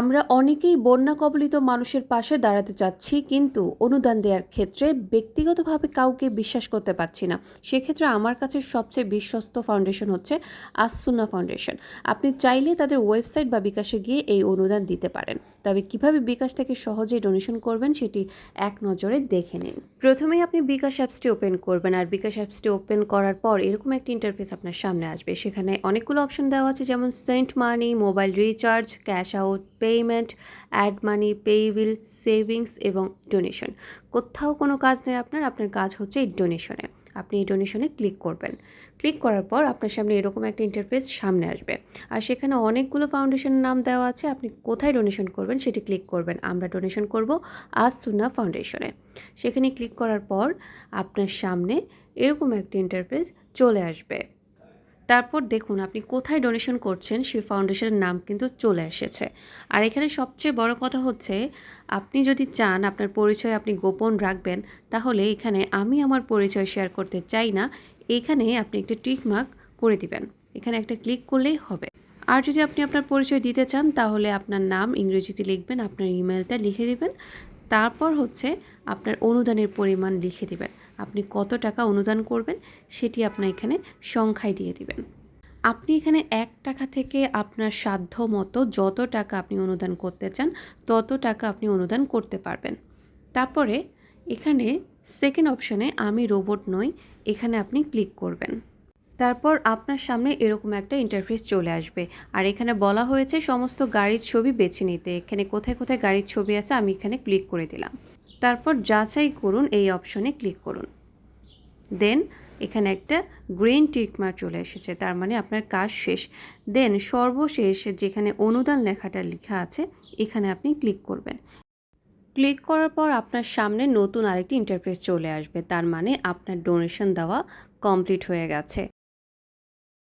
আমরা অনেকেই বন্যা কবলিত মানুষের পাশে দাঁড়াতে চাচ্ছি, কিন্তু অনুদান দেওয়ার ক্ষেত্রে ব্যক্তিগতভাবে কাউকে বিশ্বাস করতে পারছি না। সেক্ষেত্রে আমার কাছে সবচেয়ে বিশ্বস্ত ফাউন্ডেশন হচ্ছে আসুনা ফাউন্ডেশন। আপনি চাইলে তাদের ওয়েবসাইট বা বিকাশে গিয়ে এই অনুদান দিতে পারেন। তবে কীভাবে বিকাশ থেকে সহজেই ডোনেশন করবেন সেটি এক নজরে দেখে নিন। প্রথমেই আপনি বিকাশ অ্যাপসটি ওপেন করবেন আর বিকাশ অ্যাপসটি ওপেন করার পর এরকম একটি ইন্টারফেস আপনার সামনে আসবে। সেখানে অনেকগুলো অপশন দেওয়া আছে, যেমন send money, mobile recharge, cash out payment add money pay bill savings এবং ডোনেশন কোথাও কোনো কাজ নেই আপনার আপনার কাজ হচ্ছে এই ডোনেশনে আপনি এই ডোনেশনে ক্লিক করবেন। ক্লিক করার পর আপনার সামনে এরকম একটা ইন্টারফেস সামনে আসবে। আর সেখানে অনেকগুলো ফাউন্ডেশনের নাম দেওয়া আছে। আপনি কোথায় ডোনেশন করবেন সেটি ক্লিক করবেন। আমরা ডোনেশন করব আজ সুনা ফাউন্ডেশনে সেখানে ক্লিক করার পর আপনার সামনে এরকম একটা ইন্টারফেস চলে আসবে। তারপর দেখুন আপনি কোথায় ডোনেশন করছেন সেই ফাউন্ডেশনের নাম কিন্তু চলে এসেছে। আর এখানে সবচেয়ে বড় কথা হচ্ছে, আপনি যদি চান আপনার পরিচয় আপনি গোপন রাখবেন, তাহলে এখানে আমি আমার পরিচয় শেয়ার করতে চাই না, এখানে আপনি একটা টিক মার্ক করে দিবেন। এখানে একটা ক্লিক করলেই হবে। আর যদি আপনি আপনার পরিচয় দিতে চান, তাহলে আপনার নাম ইংরেজিতে লিখবেন, আপনার ইমেলটা লিখে দিবেন। তারপর হচ্ছে আপনার অনুদানের পরিমাণ লিখে দিবেন। আপনি কত টাকা অনুদান করবেন সেটি আপনার এখানে সংখ্যায় দিয়ে দিবেন। আপনি এখানে এক টাকা থেকে আপনার সাধ্য মতো যত টাকা আপনি অনুদান করতে চান, তত টাকা আপনি অনুদান করতে পারবেন। তারপরে এখানে সেকেন্ড অপশানে আমি রোবট নই, এখানে আপনি ক্লিক করবেন। তারপর আপনার সামনে এরকম একটা ইন্টারফেস চলে আসবে। আর এখানে বলা হয়েছে, সমস্ত গাড়ির ছবি বেছে নিতে। এখানে কোথায় কোথায় গাড়ির ছবি আছে আমি এখানে ক্লিক করে দিলাম। তারপর যাচাই করুন এই অপশনে ক্লিক করুন। দেন এখানে একটা গ্রিন টিকমার্ক চলে এসেছে, তার মানে আপনার কাজ শেষ। দেন সর্বশেষ যেখানে অনুদান লেখাটা লেখা আছে, এখানে আপনি ক্লিক করবেন। ক্লিক করার পর আপনার সামনে নতুন আরেকটি ইন্টারফেস চলে আসবে, তার মানে আপনার ডোনেশন দেওয়া কমপ্লিট হয়ে গেছে।